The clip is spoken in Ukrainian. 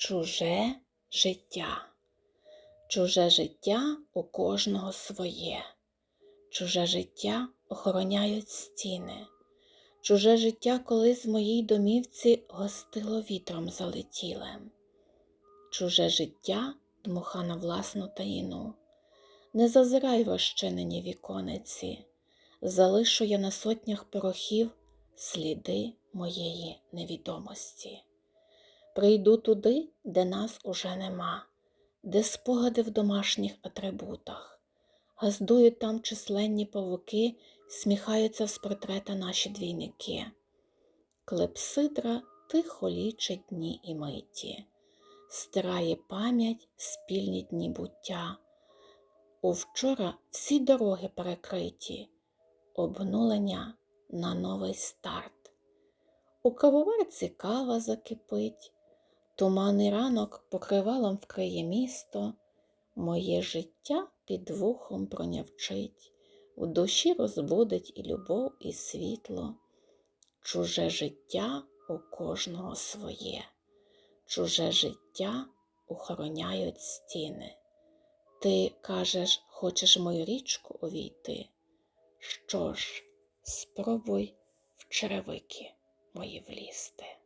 Чуже життя. Чуже життя у кожного своє. Чуже життя охороняють стіни. Чуже життя колись в моїй домівці гостило вітром залетілим. Чуже життя дмуха на власну таїну. Не зазирай в розчинені вікониці, залишу я на сотнях порохів сліди моєї невідомості. Прийду туди, де нас уже нема, де спогади в домашніх атрибутах. Газдують там численні павуки, сміхаються з портрета наші двійники. Клепсидра тихо лічить дні і миті, стирає пам'ять спільні дні буття. У вчора всі дороги перекриті, обнулення на новий старт. У кавоварці кава закипить, туманний ранок покривалом вкриє місто, моє життя під вухом пронявчить, в душі розбудить і любов, і світло, чуже життя у кожного своє, чуже життя охороняють стіни. Ти кажеш, хочеш мою річку увійти? Що ж, спробуй в черевики мої влізти.